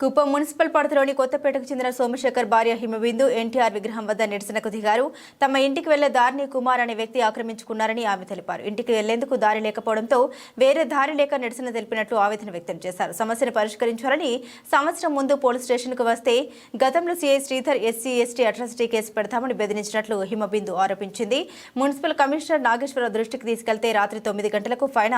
Kuppam municipal పరిధిలోని కొత్తపేటకు చెందిన సోమశేఖర్ భార్య హిమబిందు ఎన్టీఆర్ విగ్రహం వద్ద నిరసనకు దిగారు. తమ ఇంటికి వెళ్ళే దారిని కుమార్ అనే వ్యక్తి ఆక్రమించుకున్నారని ఆమె తెలిపారు. ఇంటికి వెళ్ళేందుకు దారి లేకపోవడంతో వేరే దారి లేక నిరసన తెలిపినట్లు ఆవేదన వ్యక్తం చేశారు. సమస్యను పరిష్కరించాలని సంవత్సరం ముందు పోలీస్ స్టేషన్కు వస్తే గతంలో CI Sridhar SC ST atrocity case పెడతామని బెదిరించినట్లు హిమబిందు ఆరోపించింది. మున్సిపల్ కమిషనర్ నాగేశ్వరరావు దృష్టికి తీసుకెళ్తే రాత్రి తొమ్మిది గంటలకు పైన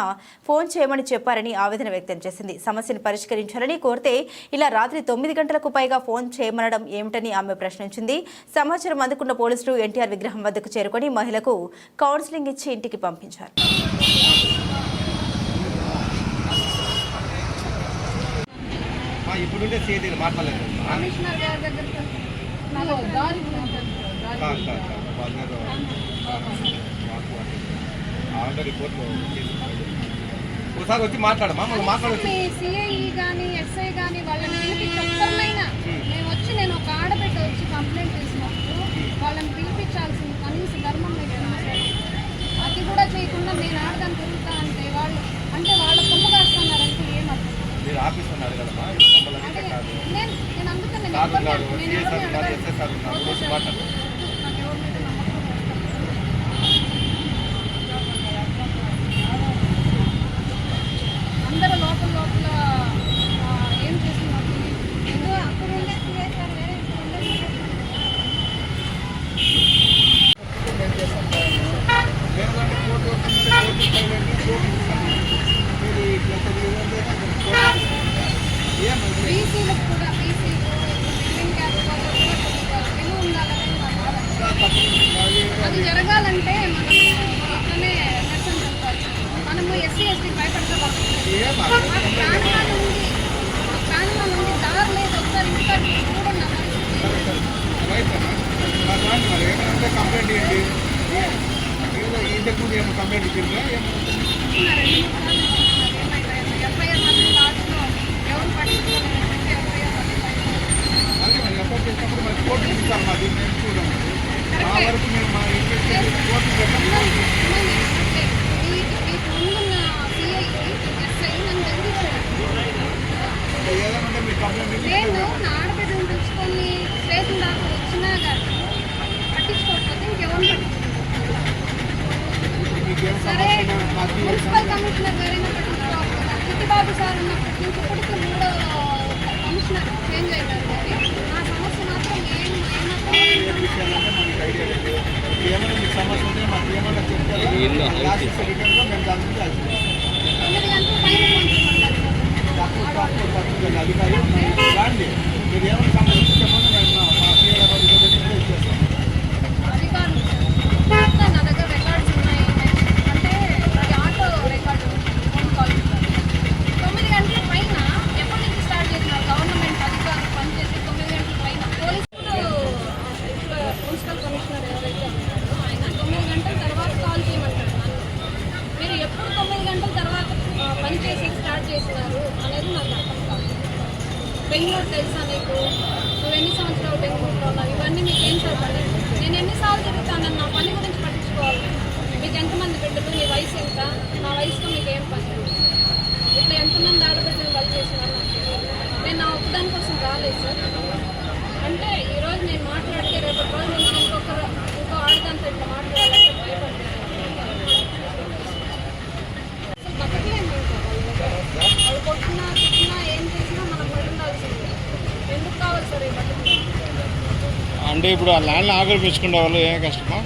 ఫోన్ చేయమని చెప్పారని ఆవేదన వ్యక్తం చేసింది. సమస్యను పరిష్కరించాలని కోరితే ఇలా రాత్రి తొమ్మిది గంటలకు పైగా ఫోన్ చేయమనడం ఏమిటని ఆమె ప్రశ్నించింది. సమాచారం అందుకున్న పోలీసులు ఎన్టీఆర్ విగ్రహం వద్దకు చేరుకొని మహిళకు కౌన్సిలింగ్ ఇచ్చి ఇంటికి పంపించారు. మా ఇప్పుడుంటే సీఏ మాట్లాడలేదు. కమిషనర్ గారి దగ్గరికి నాకు దారి ఒకసారి వచ్చి మాట్లాడమా? మనం మాట్లాడచ్చు. సిఐ కానీ ఎస్ఐ కానీ వాళ్ళని పిలిపించి ఒక్కరినైనా మేము వచ్చి నేను ఒక ఆడబిడ్డ వచ్చి కంప్లైంట్ చేసినప్పుడు వాళ్ళని పిలిపించాల్సింది కనీస ధర్మం మాట్లాడి అది కూడా చేయకుండా నేను ఆడదాన్ని తిరుగుతా అంటే వాళ్ళు అంటే వాళ్ళ కొమ్ము కాస్తున్నారంటే ఏమర్థం మీరు కదమ్మా నేను నేను అందుకని నేను. నేను ఎవరిని ఉన్నారు అడగను. ఎస్ఎస్ ఉన్నారు ఓకే వచ్చి సార్. మాట్లాడు నాకు ఎవరి మీద నమ్మకం అందరూ లోపల లోపల ఆ, ఏం చేస్తున్నారు ఏదో అక్కడ ఉండేది చేశారు, వేరే ఉండేది మేము కానీ కోర్టు వస్తుందంటే కోర్టు సైలెంట్ కోర్టు ఇస్తాను. మీరు ఇట్లా తెలియదు ఏమంటే బీసీలకు కూడా బీసీలు బిల్డింగ్ క్యాప్ వాళ్ళు కూడా కొద్దిగా విలువ ఉండాలని నా భావన. అది జరగాలంటే మనం ఇట్లనే నిరసన చెప్పాలి మనము ఎస్సీ ఎస్టీ భయపడతా ఏం మాకు దారి లేదు ఒకసారి ఇంకా చూడండి ఏమంటే కంప్లైంట్ ఏంటి ఇంతకు ముందు ఏమో కంప్లైంట్ ఇచ్చిందా ఏమో ఎఫ్ఐఆర్ లాస్ట్లో ఎవరు పట్టించుకోలేదంటే ఎఫ్ఐఆర్ మరి ఎఫ్ఐఆర్ చేసినప్పుడు మరి కోర్టు ఇస్తాం మా దీన్ని మేము చూడండి మా వరకు మేము మా ఇంట్రెస్ట్ కోర్టు పెట్టాం మీకు ముందున్న సిఐ ఎస్ఐ నన్ను బెదిరించాడు ఏదైనా మీరు కంప్లైంట్ లేదు నా ఆడబిడ్డను పిలుచుకొని స్టేషన్ దాకా వచ్చినా కానీ పట్టించుకోకపోతే సరే మున్సిపల్ కమిషనర్ గారైనా పట్టించుకోవాలి కదా. చిట్టిబాబు సార్ ఉన్నప్పటి నుంచి ఇప్పటికి మూడో కమిషనర్ చేంజ్ అయినారు కానీ నా సమస్య మాత్రం ఏం ఏమైనా మీకు సమస్య ఉంటే మాకు ఏమైనా చెప్తారు? తొమ్మిది గంటల పైన అధికారి రాండి మీరు ఏమైనా సమస్య చెప్పండి మేము మా- మా పిల్లల వాళ్ళు ఇచ్చేస్తాం అధికారులు మొత్తం నా దగ్గర రికార్డ్స్ ఉన్నాయి అంటే అది ఆటో రికార్డు ఫోన్ కాల్ తొమ్మిది గంటల పైన ఎప్పటి నుంచి స్టార్ట్ చేసినారు గవర్నమెంట్ అధికారులు పనిచేసి తొమ్మిది గంటల పైన పోలీసులు ఇప్పుడు మున్సిపల్ కమిషనర్ ఎవరైతే ఉన్నారో ఆయన తొమ్మిది గంటల తర్వాత కాల్ చేయమంటారు నన్ను. మీరు ఎప్పుడు తొమ్మిది గంటల తర్వాత ఆ, పనిచేసి చేస్తున్నారు అనేది నాకు అర్థం కాదు. బెంగళూరు తెలుసా నీకు? నువ్వు ఎన్ని సంవత్సరాలు బెంగళూరులో ఉన్నావు? ఇవన్నీ మీకు ఏం సరిపడలేదు నేను ఎన్నిసార్లు తిరుగుతానని నా పని గురించి పట్టించుకోవాలి. మీకు ఎంతమంది బిడ్డలు? మీ వయసు ఎంత? నా వయసుతో మీకు ఏం పని? ఇట్లా ఎంతమంది ఆడబిడ్డలు వాళ్ళు చేసినారు నాకు? నేను నా ఒక్కదాని కోసం రాలేదు సార్. అంటే ఈరోజు నేను మాట్లాడే రేపటి రోజు నేను ఇంకొకరు ఇంకో ఆడదాంతో ఇట్లా మాట్లాడాలంటే భయపడతాను అసలు బతకలేము ఇంకా వాళ్ళ దగ్గర. వాళ్ళు కొట్టినా తిట్టినా ఏం చేసినా మనం పడి ఉండాల్సిందే ఎందుకు కావాలి సార్ ఈ బతుకు అంటే ఇప్పుడు ఆ ల్యాండ్ని ఆక్రమించుకునే వాళ్ళు ఏం కష్టమా?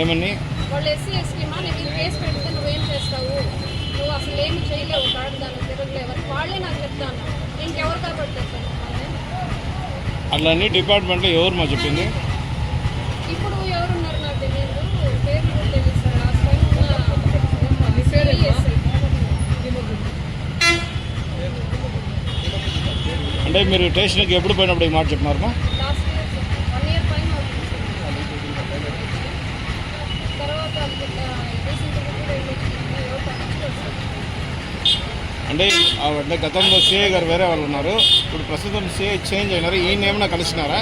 ఏమని? వాళ్ళు ఎస్సీ ఎస్టీ మా నేను ఈ కేసు పెడితే నువ్వేం చేస్తావు? నువ్వు అసలు ఏమి చేయలేవు దాన్ని తిరగలేవని వాళ్ళే నాకు చెప్తాను. ఇంకెవరు డిపార్ట్మెంట్లో ఎవరు మా చెప్పింది? అంటే మీరు స్టేషన్కి ఎప్పుడు పోయినప్పుడు ఈ మాట చెప్పినారమ్మా అంటే అంటే గతంలో సిఐ గారు వేరే వాళ్ళు ఉన్నారు. ఇప్పుడు ప్రస్తుతం సిఐ చేంజ్ అయినారు. ఈయన ఏమైనా కలిసినారా?